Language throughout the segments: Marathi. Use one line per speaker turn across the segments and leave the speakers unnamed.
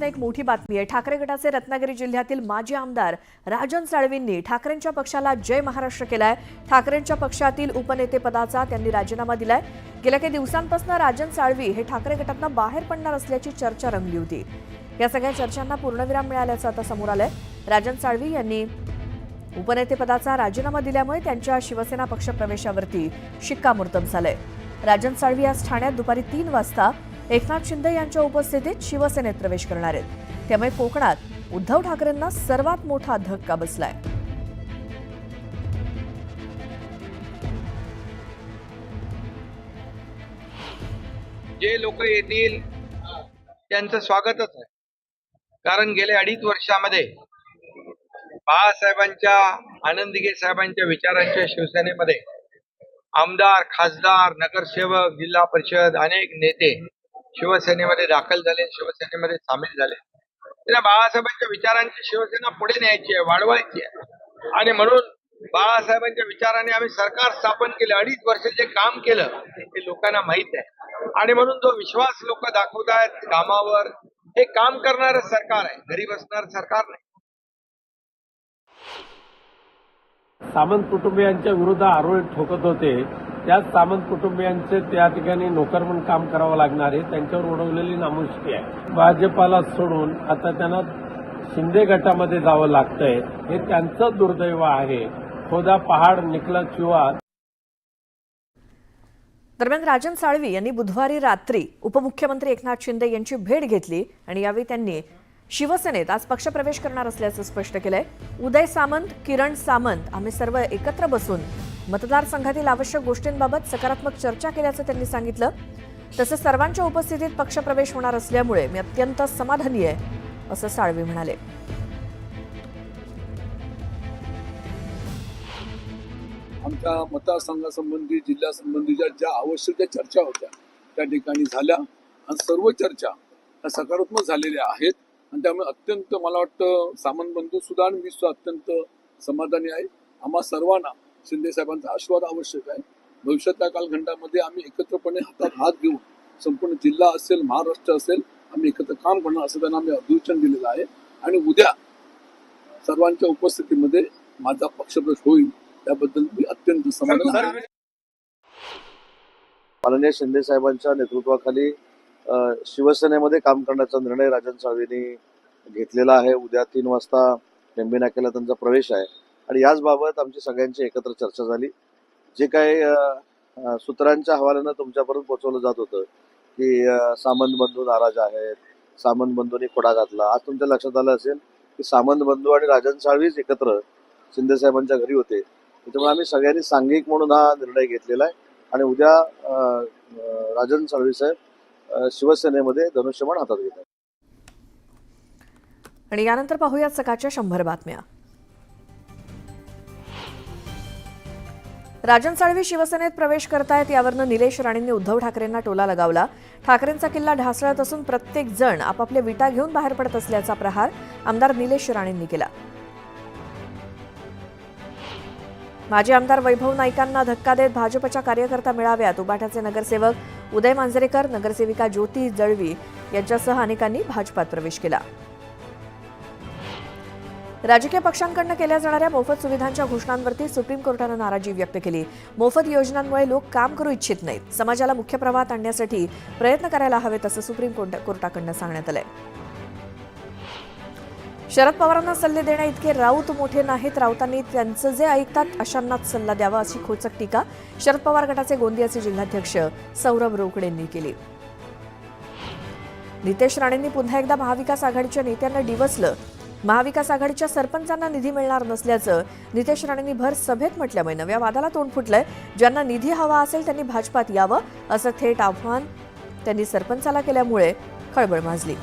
माध्यमातून एक मोठी बातमी आहे. ठाकरे गटाचे रत्नागिरी जिल्ह्यातील माजी आमदार राजन साळवींनी ठाकरेंच्या पक्षाला जय महाराष्ट्र केलाय. ठाकरेंच्या पक्षातील उपनेतेपदाचा त्यांनी राजीनामा दिलाय. गेल्या काही दिवसांपासून राजन साळवी हे ठाकरे गटातनं बाहेर पडणार असल्याची चर्चा रंगली होती. या सगळ्या चर्चांना पूर्णविराम मिळाल्याचं आता समोर आलंय. राजन साळवी यांनी उपनेतेपदाचा राजीनामा दिल्यामुळे त्यांच्या शिवसेना पक्षप्रवेशावरती शिक्कामोर्तब झालंय. राजन साळवी आज ठाण्यात दुपारी तीन वाजता एकनाथ शिंदे यांच्या उपस्थितीत शिवसेनेत प्रवेश करणार आहेत. त्यामुळे कोकणात उद्धव ठाकरेंना सर्वात मोठा धक्का बसलाय.
जे लोक येतील त्यांचं स्वागतच आहे. कारण गेल्या अडीच वर्षामध्ये बाळासाहेबांच्या आनंदगे साहेबांच्या विचारांच्या शिवसेनेमध्ये आमदार खासदार नगरसेवक जिल्हा परिषद अनेक नेते शिवसेनेमध्ये दाखल झाले शिवसेनेमध्ये सामील झाले. त्यांना बाळासाहेबांच्या विचारांची शिवसेना पुढे न्यायची आहे वाढवायची आहे. आणि म्हणून बाळासाहेबांच्या विचाराने आम्ही सरकार स्थापन केलं अडीच वर्ष जे काम केलं ते लोकांना माहीत आहे. आणि म्हणून जो विश्वास लोक दाखवत आहेत कामावर हे काम करणारं सरकार आहे घरी बसणार सरकार नाही.
सामंत कुटुंबियांच्या विरुद्ध आरोप ठोकत होते. त्याच सामंत कुटुंबियांचे त्या ठिकाणी नोकर म्हणून काम करावं लागणार आहे. त्यांच्यावर उडवलेली नामुष्की आहे. भाजपाला सोडून आता त्यांना शिंदे गटामध्ये जावं लागतंय. हे त्यांचं दुर्दैव आहे. खोदा पहाड निकला चुआ
दरम्यान राजन साळवी यांनी बुधवारी रात्री उपमुख्यमंत्री एकनाथ शिंदे यांची भेट घेतली आणि यावेळी त्यांनी शिवसेनेत आज पक्षप्रवेश करणार असल्याचं स्पष्ट केलंय. उदय सामंत किरण सामंत आम्ही सर्व एकत्र बसून मतदारसंघातील आवश्यक गोष्टींबाबत सकारात्मक चर्चा केल्याचं त्यांनी सांगितलं. तसंच सर्वांच्या उपस्थितीत पक्षप्रवेश होणार असल्यामुळे मी अत्यंत समाधानी आहे असं साळवी म्हणाले.
आमच्या मतदारसंघासंबंधी जिल्ह्यासंबंधीच्या ज्या आवश्यक ज्या चर्चा होत्या त्या ठिकाणी झाल्या. आणि सर्व चर्चा ह्या सकारात्मक झालेल्या आहेत. आणि त्यामुळे अत्यंत मला वाटतं सामान बंधू सुद्धा आणि मी सुद्धा अत्यंत समाधानी आहे. आम्हा सर्वांना शिंदे साहेबांचा आशीर्वाद आवश्यक आहे. भविष्यातल्या कालखंडामध्ये आम्ही एकत्रपणे हातात हात घेऊन संपूर्ण जिल्हा असेल महाराष्ट्र असेल आम्ही एकत्र काम करणार असं त्यांना आम्ही अधिवेशन दिलेलं आहे. आणि उद्या सर्वांच्या उपस्थितीमध्ये माझा पक्षप्रवेश होईल त्याबद्दल मी अत्यंत समाधान आहे.
माननीय शिंदे साहेबांच्या नेतृत्वाखाली शिवसेनेमध्ये काम करण्याचा निर्णय राजन साळवींनी घेतलेला आहे. उद्या तीन वाजता टेंबे नाक्याला त्यांचा प्रवेश आहे. आणि याचबाबत आमची सगळ्यांची एकत्र चर्चा झाली. जे काही सूत्रांच्या हवाल्यानं तुमच्यापर्यंत पोहोचवलं जात होतं की सामंत बंधू नाराज आहेत सामंत बंधूंनी खोडा घातला. आज तुमच्या लक्षात आलं असेल की सामंत बंधू आणि राजन साळवीच एकत्र शिंदे साहेबांच्या घरी होते. त्याच्यामुळे आम्ही सगळ्यांनी सांघिक म्हणून हा निर्णय घेतलेला आहे. आणि उद्या राजन साळवी साहेब शिवसेनेमध्ये धनुष्यबाण हातात घेत आहेत.
आणि यानंतर पाहूयात सकाळच्या शंभर बातम्या. राजन साळवी शिवसेनेत प्रवेश करतायत यावरनं निलेश राणेंनी उद्धव ठाकरेंना टोला लगावला. ठाकरेंचा किल्ला ढासळत असून प्रत्येक जण आपापल्या विटा घेऊन बाहेर पडत असल्याचा प्रहार आमदार निलेश राणेंनी केला. माजी आमदार वैभव नाईकांना धक्का देत भाजपच्या कार्यकर्ता मेळाव्यात. उबाठाचे नगरसेवक उदय मांजरेकर नगरसेविका ज्योती जळवी यांच्यासह अनेकांनी भाजपात प्रवेश केला. राजकीय पक्षांकडनं केल्या जाणाऱ्या मोफत सुविधांच्या घोषणांवरती सुप्रीम कोर्टानं नाराजी व्यक्त केली. मोफत योजनांमुळे लोक काम करू इच्छित नाहीत. समाजाला मुख्य प्रवाहात आणण्यासाठी प्रयत्न करायला हवेत असं सुप्रीम कोर्टाकडनं सांगण्यात आलंय. शरद पवारांना सल्ले देण्या इतके राऊत मोठे नाहीत. राऊतांनी त्यांचं जे ऐकतात अशांनाच सल्ला द्यावा अशी खोचक टीका शरद पवार गटाचे गोंदियाचे जिल्हाध्यक्ष सौरभ रोकडेंनी केली. नितेश राणेंनी पुन्हा एकदा महाविकास आघाडीच्या नेत्यांना डिवसलं. महाविकास आघाडीच्या सरपंचांना निधी मिळणार नसल्याचं नितेश राणेंनी भर सभेत म्हटल्यामुळे नव्या वादाला तोंड फुटलंय. ज्यांना निधी हवा असेल त्यांनी भाजपात यावं असं थेट आव्हान त्यांनी सरपंचाला केल्यामुळे खळबळ माजली.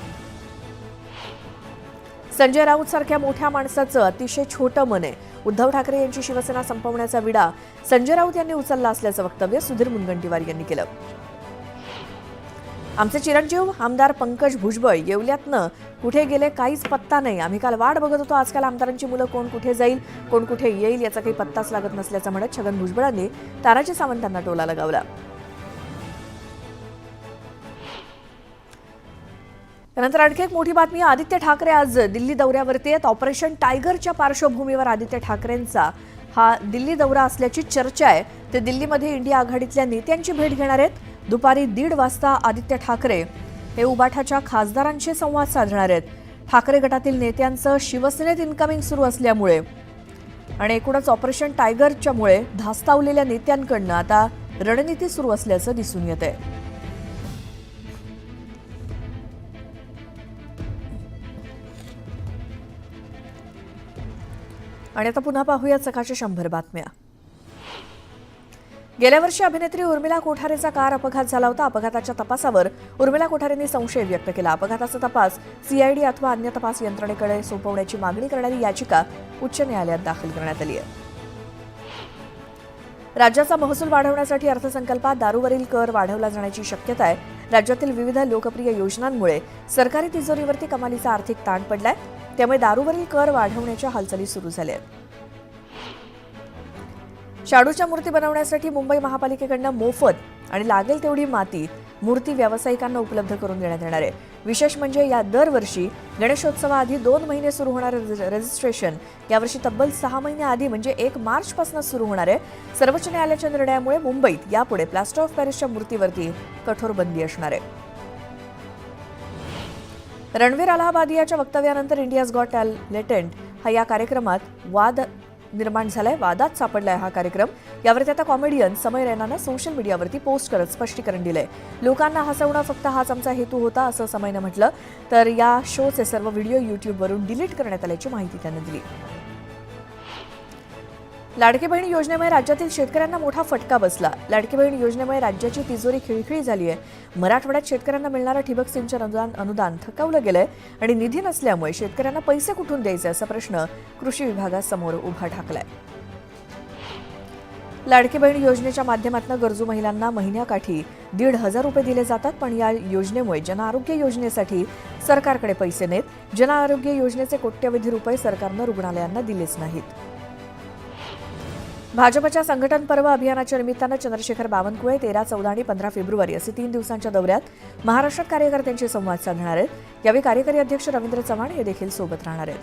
संजय राऊत सारख्या मोठ्या माणसाचं अतिशय छोटं मन आहे. उद्धव ठाकरे यांची शिवसेना संपवण्याचा विडा संजय राऊत यांनी उचलला असल्याचं वक्तव्य सुधीर मुनगंटीवार यांनी केलं. आमचे चिरंजीव आमदार पंकज भुजबळ येवल्यातनं कुठे गेले काहीच पत्ता नाही. आम्ही काल वाट बघत होतो आजकाल आमदारांची मुलं कोण कुठे जाईल कोण कुठे येईल याचा काही पत्ताच लागत नसल्याचं म्हणत छगन भुजबळांनी तानाजी सावंतांना टोला लगावला. त्यानंतर आणखी एक मोठी बातमी आदित्य ठाकरे आज दिल्ली दौऱ्यावरती आहेत. ऑपरेशन टायगरच्या पार्श्वभूमीवर आदित्य ठाकरेंचा हा दिल्ली दौरा असल्याची चर्चा आहे. ते दिल्लीमध्ये इंडिया आघाडीतल्या नेत्यांची भेट घेणार आहेत. दुपारी दीड वाजता आदित्य ठाकरे हे उबाठाच्या खासदारांशी संवाद साधणार आहेत. ठाकरे गटातील नेत्यांचं शिवसेनेत इन्कमिंग सुरू असल्यामुळे आणि एकूणच ऑपरेशन टायगरच्यामुळे धास्तावलेल्या नेत्यांकडनं आता रणनीती सुरू असल्याचं दिसून येत आहे आणि आता पुन्हा पाहूया सकाळच्या शंभर बातम्या. गेल्या वर्षी अभिनेत्री उर्मिला कोठारेचा कार अपघात झाला होता. अपघाताच्या तपासावर उर्मिला कोठारेंनी संशय व्यक्त केला. अपघाताचा तपास सीआयडी अथवा अन्य तपास यंत्रणेकडे सोपवण्याची मागणी करणारी याचिका उच्च न्यायालयात दाखल करण्यात आली आहे. राज्याचा महसूल वाढवण्यासाठी अर्थसंकल्पात दारूवरील कर वाढवला जाण्याची शक्यता आहे. राज्यातील विविध लोकप्रिय योजनांमुळे सरकारी तिजोरीवरती कमालीचा आर्थिक ताण पडलाय. त्यामुळे दारूवरील कर वाढवण्याच्या हालचाली सुरू झाल्या आहेत. शाडूच्या मूर्ती बनवण्यासाठी मुंबई महापालिकेकडनं मोफत आणि लागेल तेवढी माती मूर्ती व्यावसायिकांना उपलब्ध करून देण्यात येणार आहे. विशेष म्हणजे या दरवर्षी गणेशोत्सवाआधी दोन महिने सुरू होणारं रजिस्ट्रेशन. यावर्षी तब्बल सहा महिने आधी म्हणजे एक मार्चपासून सुरू होणार आहे. सर्वोच्च न्यायालयाच्या निर्णयामुळे मुंबईत यापुढे प्लास्टर ऑफ पॅरिसच्या मूर्तीवरती कठोर बंदी असणार आहे. रणवीर अलाहाबादियाच्या वक्तव्यानंतर इंडियाज गॉट टॅलेंटेंट हा या कार्यक्रमात वाद निर्माण झालाय वादात सापडलाय हा कार्यक्रम. यावरती आता कॉमेडियन समय रैनानं सोशल मीडियावरती पोस्ट करत स्पष्टीकरण दिलंय. लोकांना हसवणं फक्त हाच आमचा हेतू होता असं समयनं म्हटलं. तर या शोचे सर्व व्हिडिओ युट्यूबवरून डिलीट करण्यात आल्याची माहिती त्यानं दिली. लाडकी बहीण योजनेमुळे राज्यातील शेतकऱ्यांना मोठा फटका बसला. लाडकी बहीण योजनेमुळे राज्याची तिजोरी खिळखिळी झाली आहे मराठवाड्यात शेतकऱ्यांना मिळणारं ठिबक सिंचन अनुदान अनुदान थकवलं गेलंय आणि निधी नसल्यामुळे शेतकऱ्यांना पैसे कुठून द्यायचे असा प्रश्न कृषी विभागासमोर उभा ठाकलाय. लाडकी बहीण योजनेच्या माध्यमातून गरजू महिलांना महिन्याकाठी दीड हजार रुपये दिले जातात पण या योजनेमुळे जनआरोग्य योजनेसाठी सरकारकडे पैसे नाहीत. जनआरोग्य योजनेचे कोट्यवधी रुपये सरकारनं रुग्णालयांना दिलेच नाहीत. भाजपच्या संघटन पर्व अभियानाच्या निमित्तानं चंद्रशेखर बावनकुळे तेरा चौदा आणि पंधरा फेब्रुवारी असे तीन दिवसांच्या दौऱ्यात महाराष्ट्रात कार्यकर्त्यांशी संवाद साधणार आहेत. यावेळी कार्यकारी अध्यक्ष रवींद्र चव्हाण हे देखील सोबत राहणार आहेत.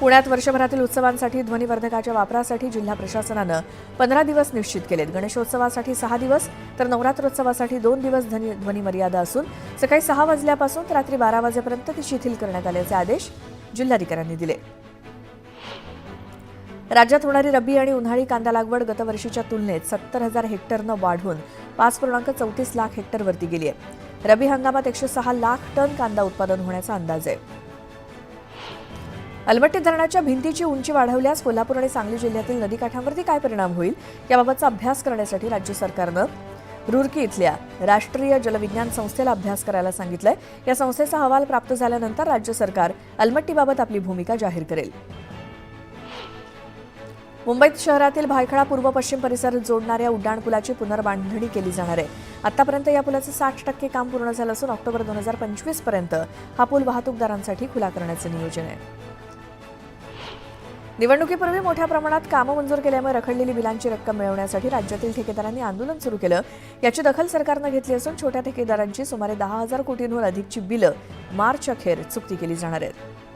पुण्यात वर्षभरातील उत्सवांसाठी ध्वनिवर्धकाच्या वापरासाठी जिल्हा प्रशासनानं पंधरा दिवस निश्चित केलेत. गणेशोत्सवासाठी सहा दिवस तर नवरात्रोत्सवासाठी दोन दिवस ध्वनी ध्वनी मर्यादा असून सकाळी सहा वाजल्यापासून रात्री बारा वाजेपर्यंत ती शिथिल करण्यात आल्याचे आदेश जिल्हाधिकाऱ्यांनी दिले. राज्यात होणारी रब्बी आणि उन्हाळी कांदा लागवड गतवर्षीच्या तुलनेत सत्तर हजार हेक्टरनं वाढून पाच पूर्णांक चौतीस लाख हेक्टरवरती गेली आहे. रब्बी हंगामात एकशे सहा लाख टन कांदा उत्पादन होण्याचा अंदाज आहे. अलमट्टी धरणाच्या भिंतीची उंची वाढवल्यास कोल्हापूर आणि सांगली जिल्ह्यातील नदीकाठांवरती काय परिणाम होईल याबाबतचा अभ्यास करण्यासाठी राज्य सरकारनं रुरकी इथल्या राष्ट्रीय जलविज्ञान संस्थेला अभ्यास करायला सांगितलंय. या संस्थेचा अहवाल प्राप्त झाल्यानंतर राज्य सरकार अलमट्टीबाबत आपली भूमिका जाहीर करेल. मुंबईत शहरातील भायखळा पूर्व पश्चिम परिसर जोडणाऱ्या उड्डाणपुलाची पुनर्बांधणी केली जाणार आहे. आतापर्यंत या पुलाचं साठ टक्के काम पूर्ण झालं असून ऑक्टोबर दोन हजार पंचवीसपर्यंत हा पूल वाहतूकदारांसाठी खुला करण्याचं नियोजन आहे. निवडणुकीपूर्वी मोठ्या प्रमाणात कामं मंजूर केल्यामुळे रखडलेली बिलांची रक्कम मिळवण्यासाठी राज्यातील ठेकेदारांनी आंदोलन सुरू केलं. याची दखल सरकारनं घेतली असून छोट्या ठेकेदारांची सुमारे दहा हजार कोटींहून अधिकची बिलं मार्च अखेर चुकती केली जाणार आहेत.